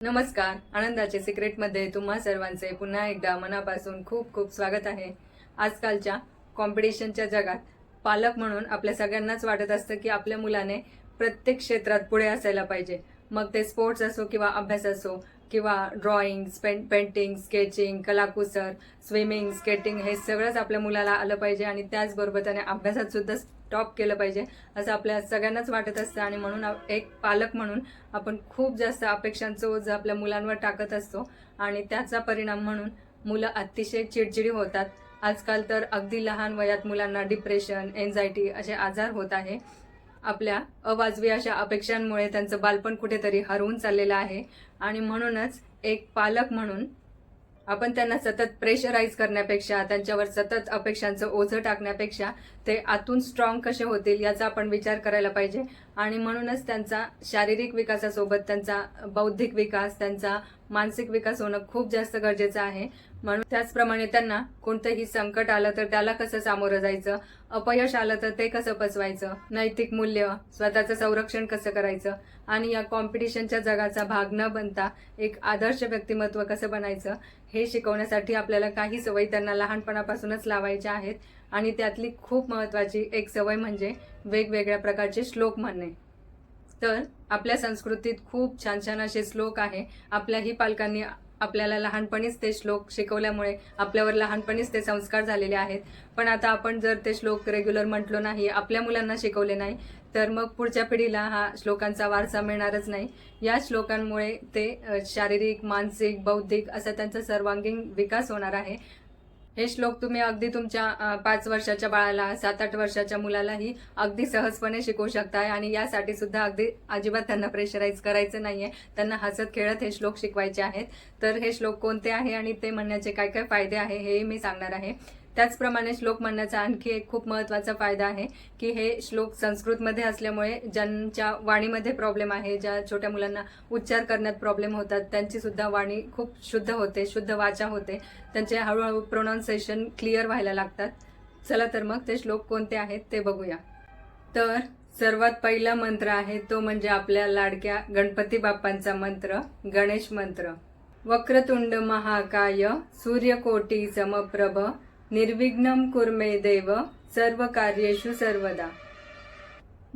नमस्कार. आनंदाचे सिक्रेटमध्ये तुम्हा सर्वांचे पुन्हा एकदा मनापासून खूप खूप स्वागत आहे. आजकालच्या कॉम्पिटिशनच्या जगात पालक म्हणून आपल्या सगळ्यांनाच वाटत असतं की आपल्या मुलाने प्रत्येक क्षेत्रात पुढे असायला पाहिजे. मग ते स्पोर्ट्स असो किंवा अभ्यास असो किंवा ड्रॉइंग्स पें पेंटिंग स्केचिंग कलाकुसर स्विमिंग स्केटिंग हे सगळंच आपल्या मुलाला आलं पाहिजे आणि त्याचबरोबर त्याने अभ्यासात सुद्धा टॉप केलं पाहिजे असं आपल्या सगळ्यांनाच वाटत असतं. आणि म्हणून एक पालक म्हणून आपण खूप जास्त अपेक्षांचं ओझ आपल्या मुलांवर टाकत असतो. आणि त्याचा परिणाम म्हणून मुलं अतिशय चिडचिडी होतात. आजकाल तर अगदी लहान वयात मुलांना डिप्रेशन एन्झायटी असे आजार होत आहे. आपल्या अवाजवी अशा अपेक्षांमुळे त्यांचं बालपण कुठेतरी हरवून चाललेलं आहे. आणि म्हणूनच एक पालक म्हणून आपण त्यांना सतत प्रेशराईज करण्यापेक्षा त्यांच्यावर सतत अपेक्षांचं ओझं टाकण्यापेक्षा ते आतून स्ट्रॉंग कसे होतील याचा आपण विचार करायला पाहिजे. आणि म्हणूनच त्यांचा शारीरिक विकासासोबत त्यांचा बौद्धिक विकास त्यांचा मानसिक विकास होणं खूप जास्त गरजेचं आहे. म्हणून त्याचप्रमाणे त्यांना कोणतंही संकट आलं तर त्याला कसं सामोरं जायचं? अपयश आलं तर ते कसं पचवायचं? नैतिक मूल्य स्वतःचं संरक्षण कसं करायचं? आणि या कॉम्पिटिशनच्या जगाचा भाग न बनता एक आदर्श व्यक्तिमत्व कसं बनायचं? हे शिकवण्यासाठी आपल्याला काही सवयी त्यांना लहानपणापासूनच लावायच्या आहेत. आणि त्यातली खूप महत्वाची एक सवय म्हणजे वेगवेगळ्या प्रकारचे श्लोक म्हणणे. तर आपल्या संस्कृतीत खूप छान छान असे श्लोक आहे. आपल्याही पालकांनी आपल्याला लहानपणीच ते श्लोक शिकवल्यामुळे आपल्यावर लहानपणीच ते संस्कार झालेले आहेत. पण आता आपण जर ते श्लोक रेग्युलर म्हटलो नाही आपल्या मुलांना शिकवले नाही तर मग पुढच्या पिढीला हा श्लोकांचा वारसा मिळणारच नाही. या श्लोकांमुळे ते शारीरिक मानसिक बौद्धिक असा त्यांचा सर्वांगीण विकास होणार आहे. हे श्लोक तुम्ही अगदी तुमच्या पाच वर्षाच्या बाळाला सात आठ वर्षाच्या मुलालाही अगदी सहजपणे शिकवू शकताय आणि यासाठी सुद्धा अगदी अजिबात त्यांना प्रेशराईज करायचं नाहीये. त्यांना हसत खेळत हे श्लोक शिकवायचे आहेत. तर हे श्लोक कोणते आहे आणि ते म्हणण्याचे काय काय फायदे आहे हेही मी सांगणार आहे. त्याचप्रमाणे श्लोक म्हणण्याचा आणखी एक खूप महत्त्वाचा फायदा आहे की हे श्लोक संस्कृतमध्ये असल्यामुळे ज्यांच्या वाणीमध्ये प्रॉब्लेम आहे ज्या छोट्या मुलांना उच्चार करण्यात प्रॉब्लेम होतात त्यांची सुद्धा वाणी खूप शुद्ध होते शुद्ध वाचा होते. त्यांचे हळूहळू प्रोनाऊन्सिएशन क्लिअर व्हायला लागतात. चला तर मग ते श्लोक कोणते आहेत ते बघूया. तर सर्वात पहिला मंत्र आहे तो म्हणजे आपल्या लाडक्या गणपती बाप्पांचा मंत्र गणेश मंत्र. वक्रतुंड महाकाय सूर्यकोटी समप्रभ निर्विघ्नम कुर्मे देव सर्व कार्येषु सर्वदा.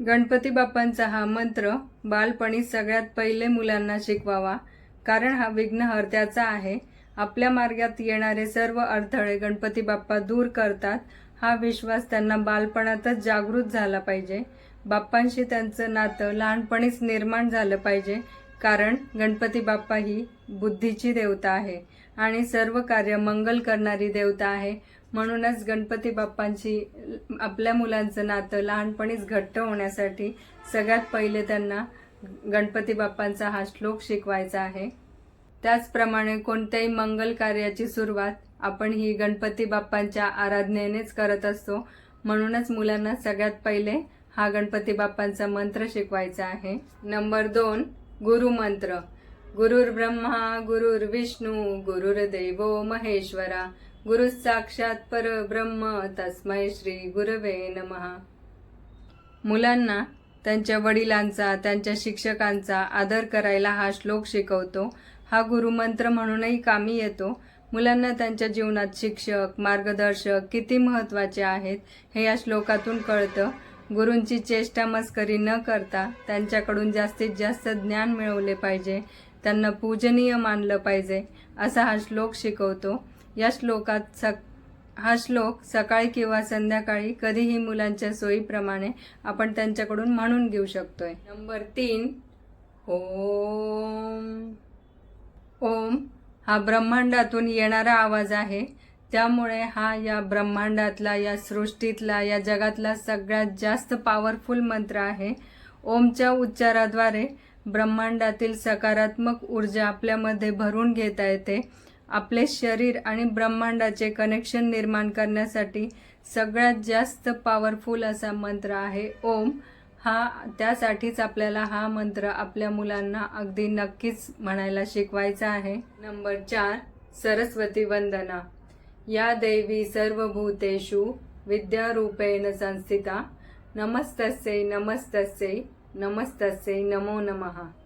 गणपती बाप्पांचा हा मंत्र बालपणी सगळ्यात पहिले मुलांना शिकवावा कारण हा विघ्नहर्त्याचा आहे. आपल्या मार्गात येणारे सर्व अडथळे गणपती बाप्पा दूर करतात. हा विश्वास त्यांना बालपणातच जागृत झाला पाहिजे. बाप्पांशी त्यांचं नातं लहानपणीच निर्माण झालं पाहिजे कारण गणपती बाप्पा ही बुद्धीची देवता आहे आणि सर्व कार्य मंगल करणारी देवता आहे. म्हणूनच गणपती बाप्पांची आपल्या मुलांचं नातं लहानपणीच घट्ट होण्यासाठी सगळ्यात पहिले त्यांना गणपती बाप्पांचा हा श्लोक शिकवायचा आहे. त्याचप्रमाणे कोणत्याही मंगल कार्याची सुरुवात आपण ही गणपती बाप्पांच्या आराधनेनेच करत असतो. म्हणूनच मुलांना सगळ्यात पहिले हा गणपती बाप्पांचा मंत्र शिकवायचा आहे. नंबर दोन गुरुमंत्र गुरुर्ब्रह्मा गुरुर्विष्णू गुरुर महेश्वरा. गुरु साक्षात परब्रह्म तस्मै श्री गुरवे नमहा मुलांना त्यांच्या वडिलांचा त्यांच्या शिक्षकांचा आदर करायला हा श्लोक शिकवतो. हा गुरुमंत्र म्हणूनही कामी येतो. मुलांना त्यांच्या जीवनात शिक्षक मार्गदर्शक किती महत्त्वाचे आहेत हे या श्लोकातून कळतं. गुरूंची चेष्टा मस्करी न करता त्यांच्याकडून जास्तीत जास्त ज्ञान मिळवले पाहिजे. त्यांना पूजनीय मानलं पाहिजे असा हा श्लोक शिकवतो. या श्लोकात सक हा श्लोक सकाळी किंवा संध्याकाळी कधीही मुलांच्या सोयीप्रमाणे आपण त्यांच्याकडून म्हणून घेऊ शकतोय. नंबर तीन ओम. ओम हा ब्रह्मांडातून येणारा आवाज आहे. त्यामुळे हा या ब्रह्मांडातला या सृष्टीतला या जगातला सगळ्यात जास्त पॉवरफुल मंत्र आहे. ओमच्या उच्चाराद्वारे ब्रह्मांडातील सकारात्मक ऊर्जा आपल्यामध्ये भरून घेता येते. आपले शरीर आणि ब्रह्मांडाचे कनेक्शन निर्माण करण्यासाठी सगळ्यात जास्त पॉवरफुल असा मंत्र आहे ओम. हा त्यासाठीच आपल्याला हा मंत्र आपल्या मुलांना अगदी नक्कीच म्हणायला शिकवायचा आहे. नंबर चार सरस्वती वंदना. या देवी सर्वभूतेषु विद्यारूपेण संस्थिता. नमस्तस्यै नमस्तस्यै नमस्तस्यै नमो नमः.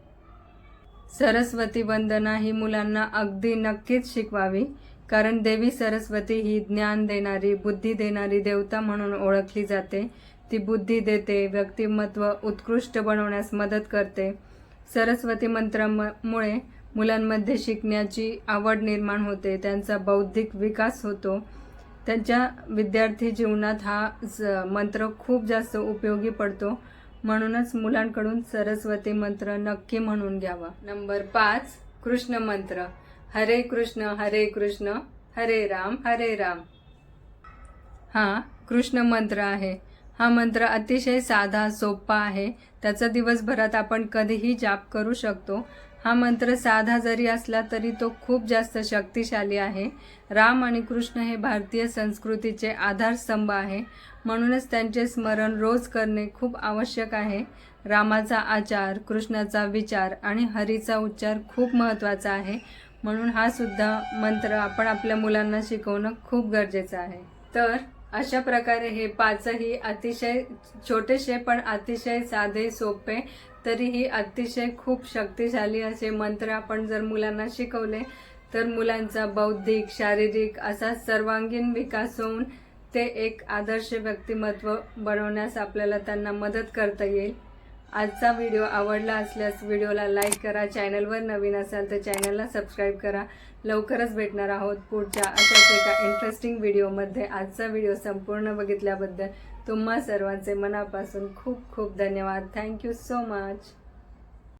सरस्वती वंदना ही मुलांना अगदी नक्कीच शिकवावी कारण देवी सरस्वती ही ज्ञान देणारी बुद्धी देणारी देवता म्हणून ओळखली जाते. ती बुद्धी देते व्यक्तिमत्व उत्कृष्ट बनवण्यास मदत करते. सरस्वती मंत्रामुळे मुलांमध्ये शिकण्याची आवड निर्माण होते त्यांचा बौद्धिक विकास होतो. त्यांच्या विद्यार्थी जीवनात हा मंत्र खूप जास्त उपयोगी पडतो. म्हणूनच मुलांकडून सरस्वती मंत्र नक्की म्हणून घ्यावा. नंबर पाच कृष्ण मंत्र. हरे कृष्ण हरे कृष्ण हरे राम हरे राम. हा कृष्ण मंत्र आहे. हा मंत्र अतिशय साधा सोपा आहे. त्याचा दिवसभरात आपण कधीही जाप करू शकतो. हा मंत्र साधा जरी असला तरी तो खूप जास्त शक्तिशाली आहे. राम आणि कृष्ण हे भारतीय संस्कृतीचे आधारस्तंभ आहे. म्हणूनच त्यांचे स्मरण रोज करणे खूप आवश्यक आहे. रामाचा आचार कृष्णाचा विचार आणि हरीचा उच्चार खूप महत्त्वाचा आहे. म्हणून हा सुद्धा मंत्र आपण आपल्या मुलांना शिकवणं खूप गरजेचं आहे. तर अशा प्रकारे हे पाचही अतिशय छोटेसे पण अतिशय साधे सोपे तरीही अतिशय खूप शक्तिशाली असे मंत्र आपण जर मुलांना शिकवले तर मुलांचा बौद्धिक शारीरिक असा सर्वांगीण विकास होऊन ते एक आदर्श व्यक्तिमत्व बनवण्यास आपल्याला त्यांना मदत करता येईल. आजचा व्हिडिओ आवडला असल्यास व्हिडिओला लाईक करा चॅनलवर नवीन असाल तर चॅनलला सबस्क्राईब करा. लवकरच भेटणार आहोत पुढच्या अशाच एका इंटरेस्टिंग व्हिडिओमध्ये आजचा व्हिडिओ संपूर्ण बघितल्याबद्दल तुम्हा सर्वांचे मनापासून खूप खूप धन्यवाद. Thank you so much